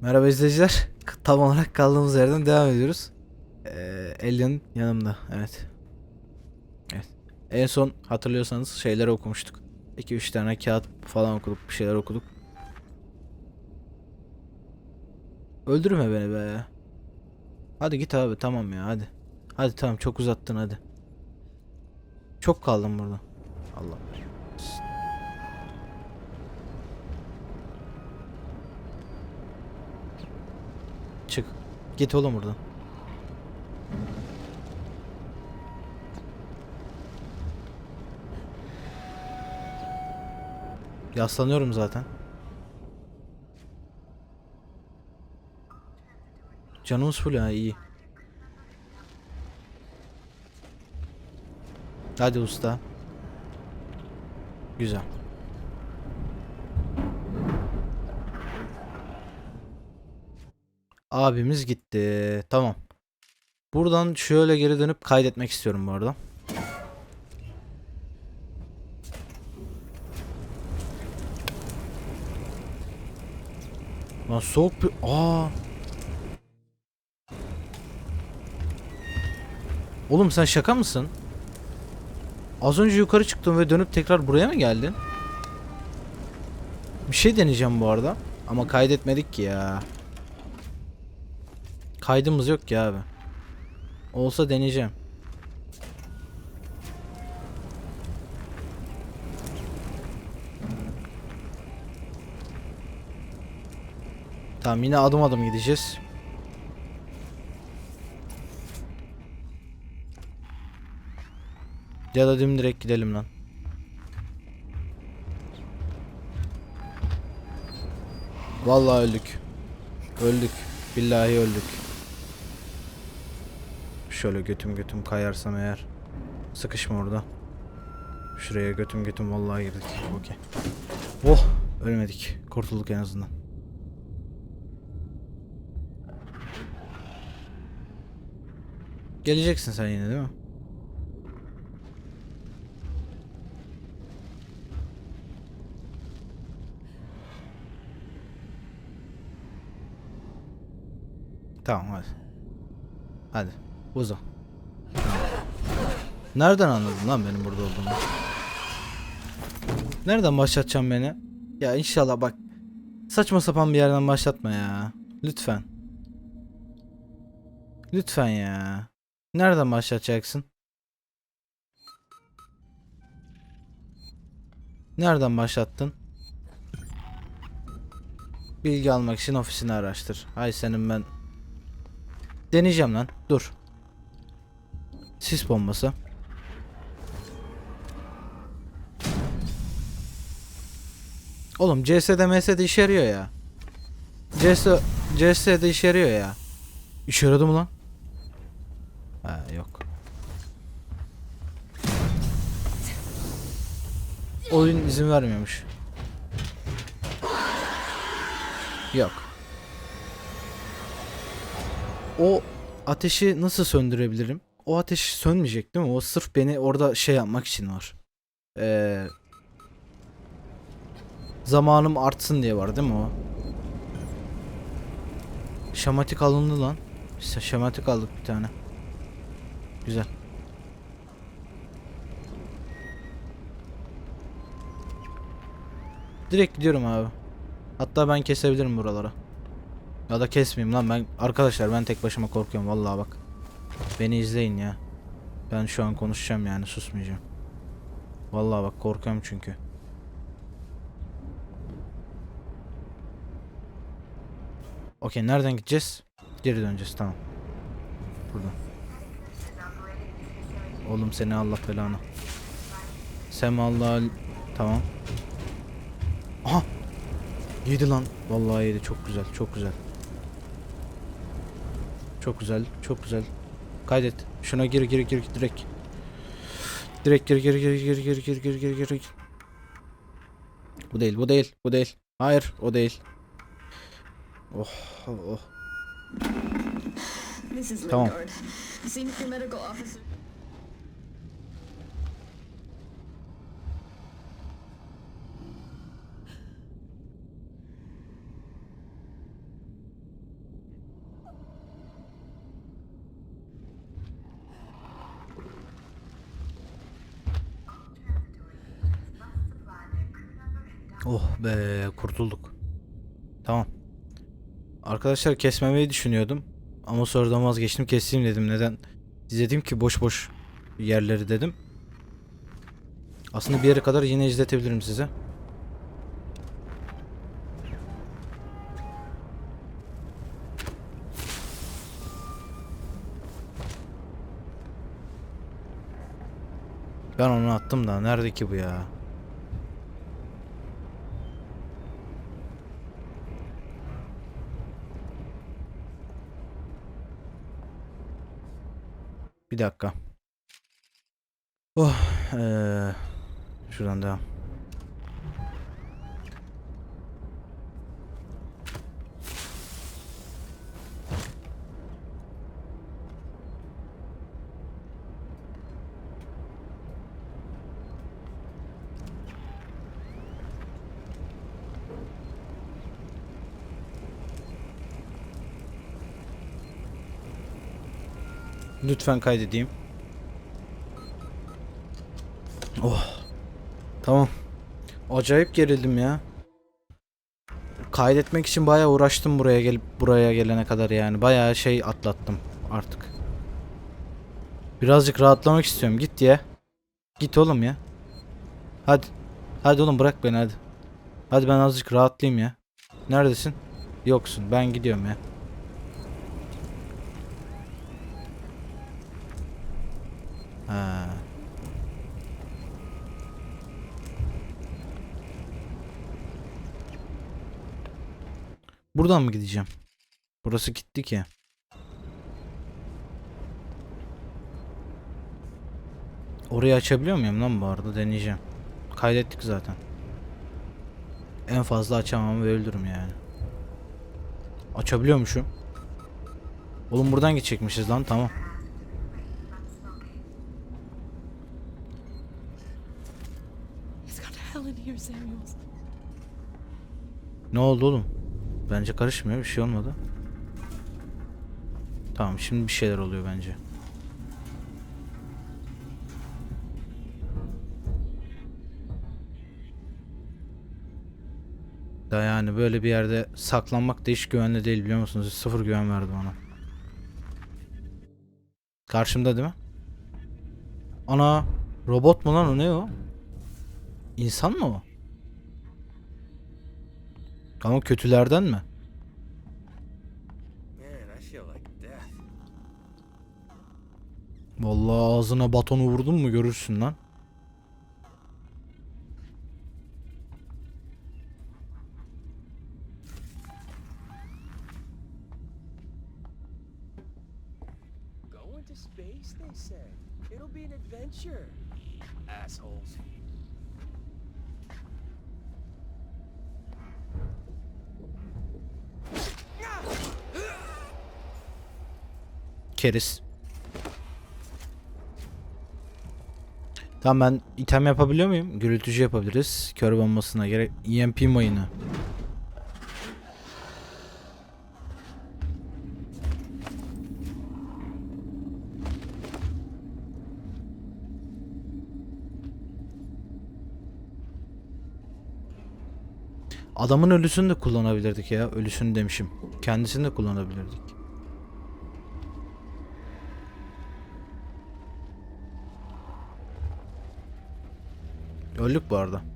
Merhaba izleyiciler. Tam olarak kaldığımız yerden devam ediyoruz. Ee, Alien yanımda. Evet. Evet. En son hatırlıyorsanız şeyleri okumuştuk. 2-3 tane kağıt falan okuduk. Bir şeyler okuduk. Öldürme beni be. Hadi git abi tamam ya hadi. Hadi tamam çok uzattın hadi. Çok kaldım burada. Allah. Git oğlum buradan. Yaslanıyorum zaten. Canımız full ha iyi. Hadi usta. Güzel. Abimiz gitti. Tamam. Buradan şöyle geri dönüp kaydetmek istiyorum bu arada. Lan soğuk bir... Aa. Oğlum sen şaka mısın? Az önce yukarı çıktım ve dönüp tekrar buraya mı geldin? Bir şey deneyeceğim bu arada. Ama kaydetmedik ki ya. Kaydımız yok ki abi. Olsa deneyeceğim. Tamam yine adım adım gideceğiz. Ya da direkt gidelim lan. Vallahi öldük. Öldük. Billahi öldük. Şöyle götüm götüm kayarsam eğer. Sıkışma orada. Şuraya götüm götüm vallahi girdik. Okey. Oh ölmedik. Kurtulduk en azından. Geleceksin sen yine değil mi? Tamam hadi. Hadi uza. Nereden anladın lan benim burada olduğumu? Nereden başlatacaksın beni? Ya inşallah bak. Saçma sapan bir yerden başlatma ya. Lütfen. Lütfen ya. Nereden başlatacaksın? Nereden başlattın? Bilgi almak için ofisini araştır. Hay senin ben. Deneyeceğim lan. Dur. Sis bombası. Oğlum CS'de MS'de işe yarıyor ya. CS, CS'de işe yarıyor ya. İşe yaradı mı lan? Ha yok. Oyun izin vermiyormuş. Yok. O ateşi nasıl söndürebilirim? O ateş sönmeyecek değil mi? O sırf beni orada şey yapmak için var. Ee, zamanım artsın diye var değil mi o? Şamatik alındı lan. Biz şamatik aldık bir tane. Güzel. Direkt gidiyorum abi. Hatta ben kesebilirim buralara. Ya da kesmeyeyim lan ben arkadaşlar ben tek başıma korkuyorum vallahi bak. Beni izleyin ya. Ben şu an konuşacağım yani susmayacağım. Vallahi bak korkuyorum çünkü. Okey nereden gideceğiz? Geri döneceğiz tamam. Buradan. Oğlum seni Allah belanı. Sen Allah tamam. Aha. Yedi lan. Vallahi yedi. Çok güzel. Çok güzel. Çok güzel. Çok güzel. Kaydet. Şuna gir gir gir direkt. Direkt gir gir gir gir gir gir gir gir gir. Bu değil. Bu değil. Bu değil. Hayır. O değil. Oh. Oh. Tamam. Be kurtulduk. Tamam. Arkadaşlar kesmemeyi düşünüyordum. Ama sonradan vazgeçtim keseyim dedim. Neden? İzledim ki boş boş yerleri dedim. Aslında bir yere kadar yine izletebilirim size. Ben onu attım da nerede ki bu ya? Bir dakika. Oh, eee, şuradan devam. Lütfen kaydedeyim. Oh. Tamam. Acayip gerildim ya. Kaydetmek için bayağı uğraştım buraya gelip buraya gelene kadar yani. Bayağı şey atlattım artık. Birazcık rahatlamak istiyorum. Git ya. Git oğlum ya. Hadi. Hadi oğlum bırak beni hadi. Hadi ben azıcık rahatlayayım ya. Neredesin? Yoksun. Ben gidiyorum ya. Buradan mı gideceğim? Burası gitti ki. Orayı açabiliyor muyum lan bu arada deneyeceğim. Kaydettik zaten. En fazla açamam ve öldürürüm yani. Açabiliyormuşum. Oğlum buradan gidecekmişiz lan tamam. Ne oldu oğlum? Bence karışmıyor bir şey olmadı. Tamam şimdi bir şeyler oluyor bence. Da yani böyle bir yerde saklanmak da hiç güvenli değil biliyor musunuz? Sıfır güven verdi bana. Karşımda değil mi? Ana robot mu lan o ne o? İnsan mı o? Ama kötülerden mi? Man, I feel like death. Vallahi ağzına batonu vurdun mu görürsün lan. Going to space, they say. It'll be an adventure. Assholes. Keriz. Tamam ben item yapabiliyor muyum? Gürültücü yapabiliriz. Kör bombasına gerek. EMP mayını. Adamın ölüsünü de kullanabilirdik ya. Ölüsünü demişim. Kendisini de kullanabilirdik. Öldük bu arada.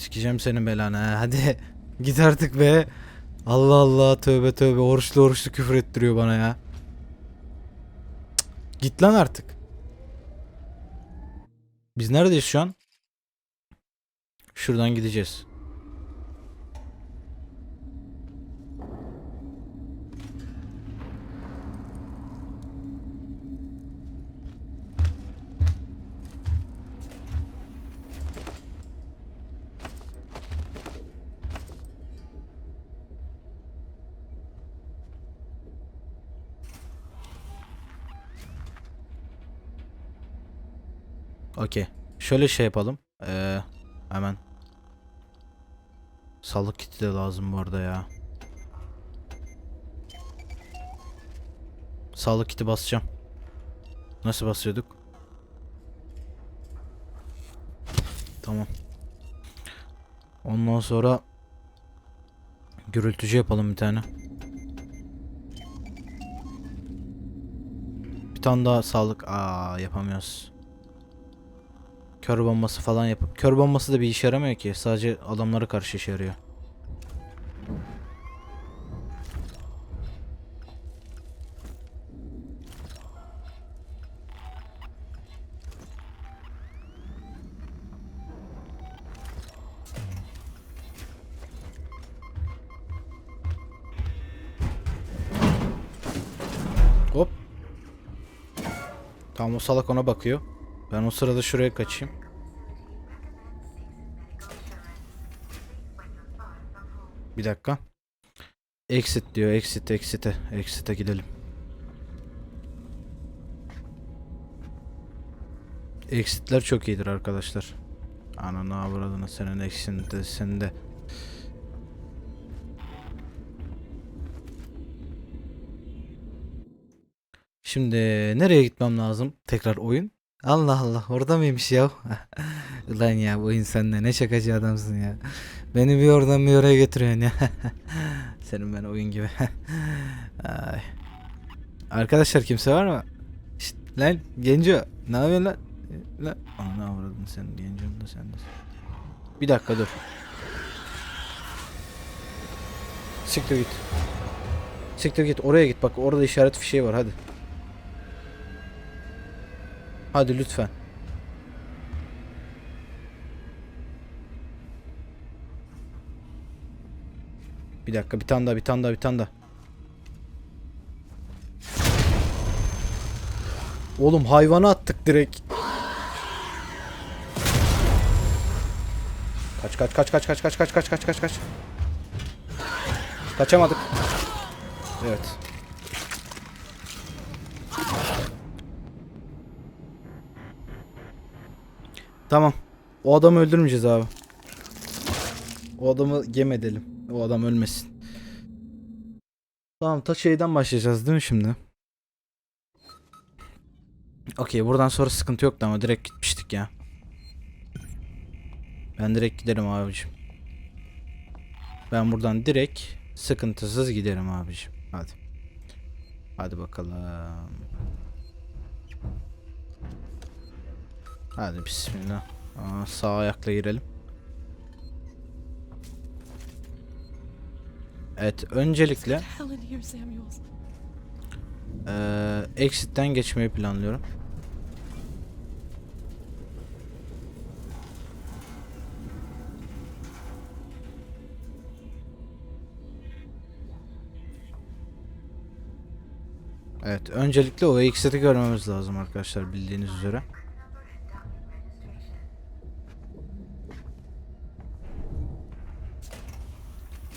Sikeceğim senin belanı ha. Hadi git artık be. Allah Allah tövbe tövbe oruçlu oruçlu küfür ettiriyor bana ya. Git lan artık. Biz neredeyiz şu an? Şuradan gideceğiz. Okey. Şöyle şey yapalım. Ee, hemen. Sağlık kiti de lazım bu arada ya. Sağlık kiti basacağım. Nasıl basıyorduk? Tamam. Ondan sonra gürültücü yapalım bir tane. Bir tane daha sağlık. Aa yapamıyoruz. Kör bombası falan yapıp kör bombası da bir işe yaramıyor ki. Sadece adamlara karşı işe yarıyor. Hop. Tamam o salak ona bakıyor. Ben o sırada şuraya kaçayım. Bir dakika. Exit diyor. Exit, exit'e. Exit'e gidelim. Exit'ler çok iyidir arkadaşlar. Ananı avradını senin eksinde sende. Şimdi nereye gitmem lazım? Tekrar oyun. Allah Allah orada mıymış ya? Ulan ya bu insan ne şakacı adamsın ya. Beni bir oradan bir oraya getiriyorsun ya. Senin ben oyun gibi. Ay. Arkadaşlar kimse var mı? Şşt, lan Genco ne yapıyorsun lan? Lan ne avradın sen Genco'm da sen de. Bir dakika dur. Siktir git. Siktir git oraya git bak orada işaret fişeği var hadi. Hadi lütfen. Bir dakika bir tane daha bir tane daha bir tane daha. Oğlum hayvanı attık direkt. Kaç kaç kaç kaç kaç kaç kaç kaç kaç kaç kaç. Kaçamadık. Evet. Tamam. O adamı öldürmeyeceğiz abi. O adamı gem edelim. O adam ölmesin. Tamam ta şeyden başlayacağız değil mi şimdi? Okey buradan sonra sıkıntı yoktu ama direkt gitmiştik ya. Ben direkt giderim abicim. Ben buradan direkt sıkıntısız giderim abicim. Hadi. Hadi bakalım. Hadi bismillah. Aa, sağ ayakla girelim. Evet öncelikle eee exit'ten geçmeyi planlıyorum. Evet öncelikle o exit'i görmemiz lazım arkadaşlar bildiğiniz üzere.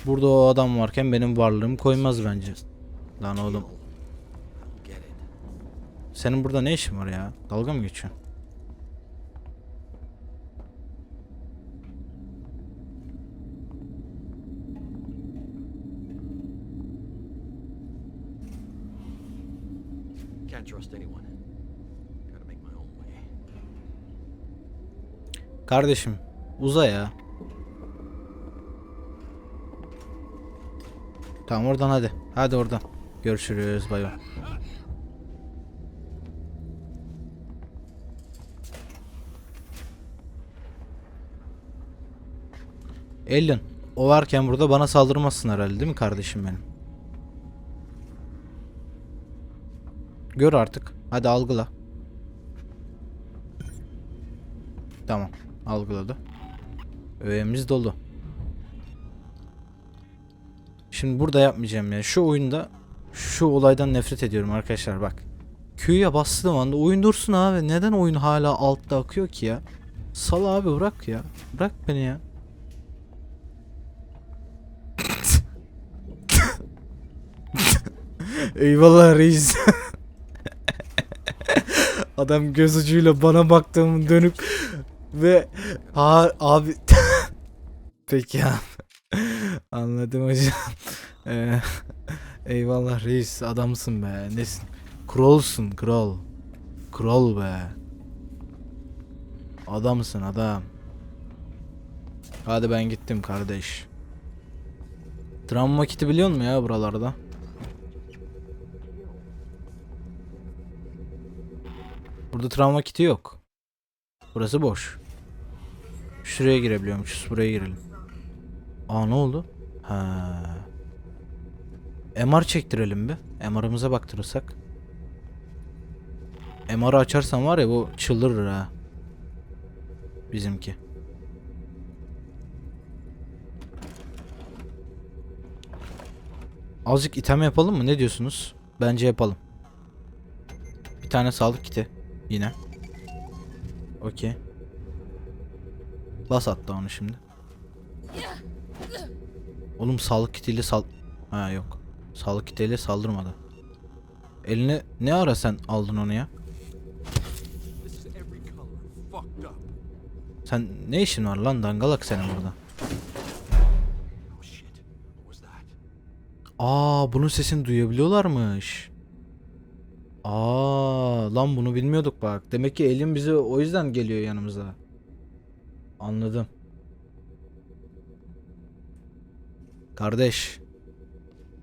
Burada o adam varken benim varlığım koymaz bence. Lan oğlum. Senin burada ne işin var ya? Dalga mı geçiyorsun? Kardeşim uza ya. Tamam oradan hadi. Hadi oradan. Görüşürüz bay bay. Ellen, o varken burada bana saldırmazsın herhalde değil mi kardeşim benim? Gör artık. Hadi algıla. Tamam. Algıladı. Öğemiz dolu. Şimdi burada yapmayacağım ya. Şu oyunda şu olaydan nefret ediyorum arkadaşlar bak. Q'ya bastığım anda oyun dursun abi. Neden oyun hala altta akıyor ki ya? Sal abi bırak ya. Bırak beni ya. Eyvallah reis. Adam göz ucuyla bana baktığımı dönüp ve ha abi peki abi. Anladım hocam. Ee, eyvallah reis adamsın be. Nesin? Kralsın kral. Kral be. Adamsın adam. Hadi ben gittim kardeş. Travma kiti biliyor musun ya buralarda? Burada travma kiti yok. Burası boş. Şuraya girebiliyormuşuz. Buraya girelim. Aa ne oldu? Ha. MR çektirelim bir. MR'ımıza baktırırsak. MR'ı açarsam var ya bu çıldırır ha. Bizimki. Azıcık iteme yapalım mı? Ne diyorsunuz? Bence yapalım. Bir tane sağlık kiti. Yine. Okey. Bas hatta onu şimdi. Oğlum sağlık kitiyle sal... Ha yok. Sağlık kitiyle saldırmadı. Eline ne ara sen aldın onu ya? Sen ne işin var lan dangalak senin burada? Aa bunun sesini duyabiliyorlarmış. Aa lan bunu bilmiyorduk bak. Demek ki Alien bize o yüzden geliyor yanımıza. Anladım. Kardeş.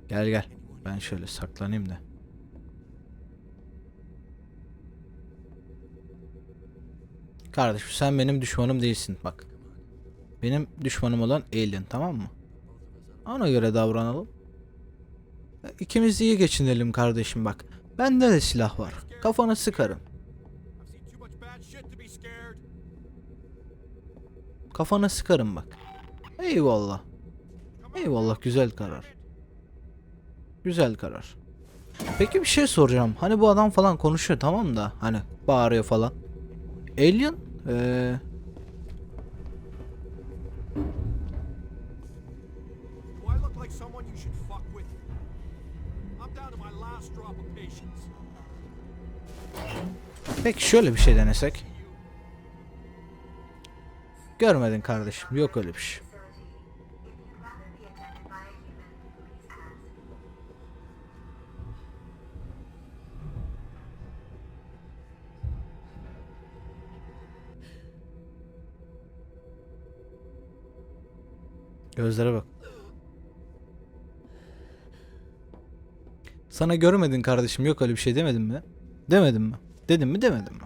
Gel gel. Ben şöyle saklanayım da. Kardeş sen benim düşmanım değilsin bak. Benim düşmanım olan Alien tamam mı? Ona göre davranalım. İkimiz iyi geçinelim kardeşim bak. Bende de silah var. Kafana sıkarım. Kafana sıkarım bak. Eyvallah. Eyvallah güzel karar. Güzel karar. Peki bir şey soracağım. Hani bu adam falan konuşuyor tamam da hani bağırıyor falan. Alien patience. Peki şöyle bir şey denesek. Görmedin kardeşim. Yok öyle bir şey. Gözlere bak. Sana görmedin kardeşim. Yok öyle bir şey demedim mi? Demedim mi? Dedim mi demedim mi?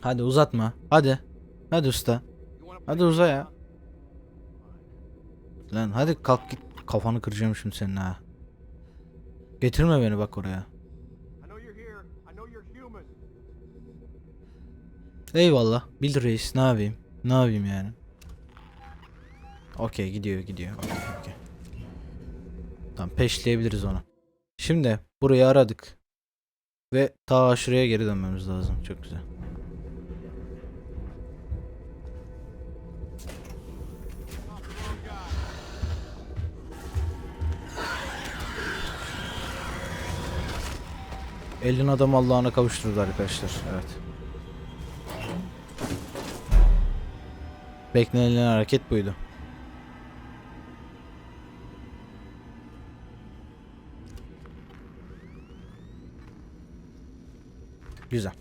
Hadi uzatma. Hadi. Hadi usta. Hadi uza ya. Lan hadi kalk git. Kafanı kıracağım şimdi senin ha. Getirme beni bak oraya. Eyvallah. Bil reis ne yapayım? Ne yapayım yani? Okey gidiyor gidiyor. Okey okey. Tamam peşleyebiliriz onu. Şimdi burayı aradık. Ve ta şuraya geri dönmemiz lazım. Çok güzel. Elin adam Allah'ına kavuşturdu arkadaşlar. Evet. Beklenilen hareket buydu. Güzel.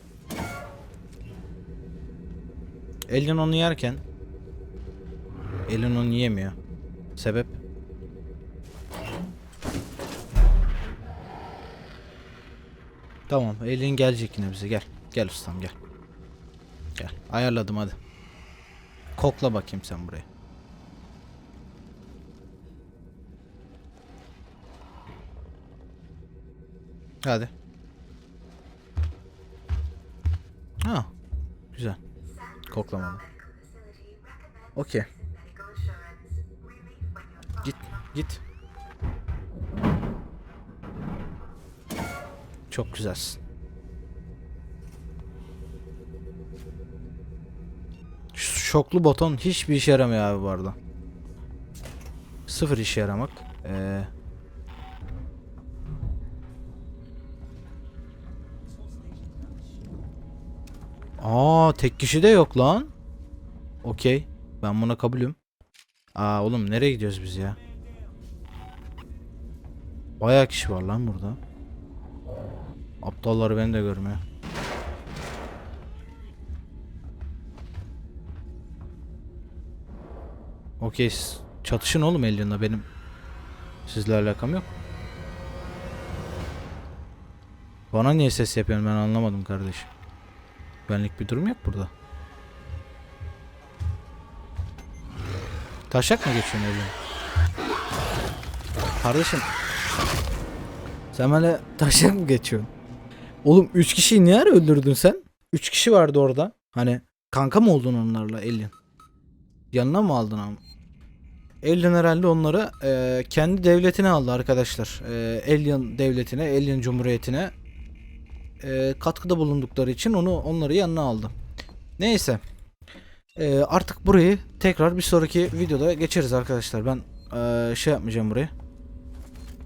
Elin onu yerken Elin onu yemiyor. Sebep? Tamam, Elin gelecek yine bize. Gel. Gel ustam gel. Gel. Ayarladım hadi. Kokla bakayım sen burayı. Hadi. Ha. Güzel. Recommends Okey. Git. Git. Çok güzelsin. şoklu baton hiçbir işe yaramıyor abi bu arada. Sıfır işe yaramak. Ee... Aa tek kişi de yok lan. Okey. Ben buna kabulüm. Aa oğlum nereye gidiyoruz biz ya? Bayağı kişi var lan burada. Aptalları beni de görmüyor. Okey. Çatışın oğlum Alien'la benim. Sizle alakam yok. Bana niye ses yapıyorsun ben anlamadım kardeşim. Benlik bir durum yok burada. Taşak mı geçiyorsun Alien? Kardeşim. Sen bana taşak mı geçiyorsun? Oğlum 3 kişiyi niye öldürdün sen? 3 kişi vardı orada. Hani kanka mı oldun onlarla Alien? Yanına mı aldın ama? Alien herhalde onları eee, kendi devletine aldı arkadaşlar. Eee Alien devletine, Alien Cumhuriyeti'ne eee, katkıda bulundukları için onu onları yanına aldı. Neyse. Eee, artık burayı tekrar bir sonraki videoda geçeriz arkadaşlar. Ben eee, şey yapmayacağım burayı.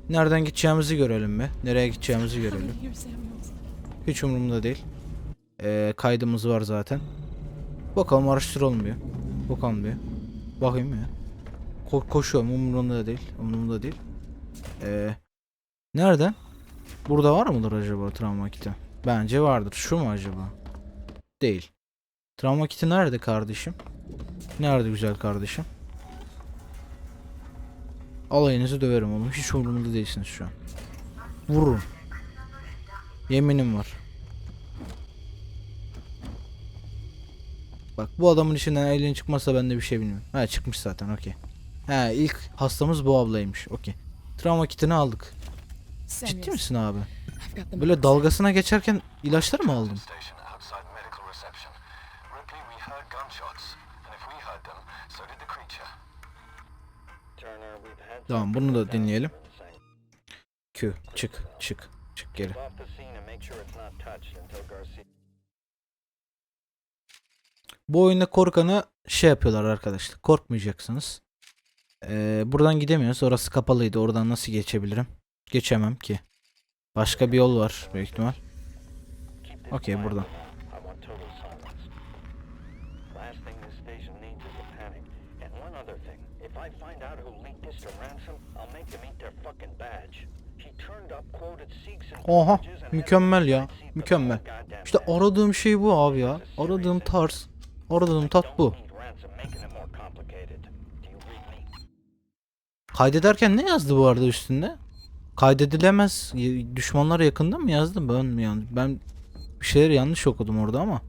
Nereden gideceğimizi görelim be. Nereye gideceğimizi görelim. Hiç umurumda değil. Ee, kaydımız var zaten. Bakalım araştıralım bir. Bakalım bir. Bakayım ya. Ko- koşuyorum umurumda değil. Umurumda değil. Ee, nereden? Burada var mıdır acaba travma kiti? Bence vardır. Şu mu acaba? Değil. Travma kiti nerede kardeşim? Nerede güzel kardeşim? Alayınızı döverim oğlum. Hiç umurumda değilsiniz şu an. Vururum. Yeminim var. Bak bu adamın içinden alien çıkmazsa ben de bir şey bilmiyorum. Ha çıkmış zaten okey. Ha ilk hastamız bu ablaymış okey. Travma kitini aldık. Ciddi misin abi? Böyle dalgasına geçerken ilaçları mı aldın? Tamam bunu da dinleyelim. Q çık çık çık geri. Bu oyunda korkanı şey yapıyorlar arkadaşlar. Korkmayacaksınız. Ee, buradan gidemiyoruz. Orası kapalıydı. Oradan nasıl geçebilirim? Geçemem ki. Başka bir yol var büyük ihtimal. Okey buradan. Oha mükemmel ya. Mükemmel. İşte aradığım şey bu abi ya. Aradığım tarz. Aradığım tat bu. Kaydederken ne yazdı bu arada üstünde? Kaydedilemez. Düşmanlar yakında mı yazdı? Ben mi yani? Ben bir şeyler yanlış okudum orada ama.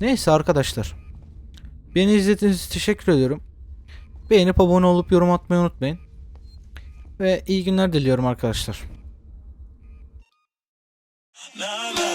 Neyse arkadaşlar. Beni izlediğiniz için teşekkür ediyorum. Beğenip abone olup yorum atmayı unutmayın. Ve iyi günler diliyorum arkadaşlar. La la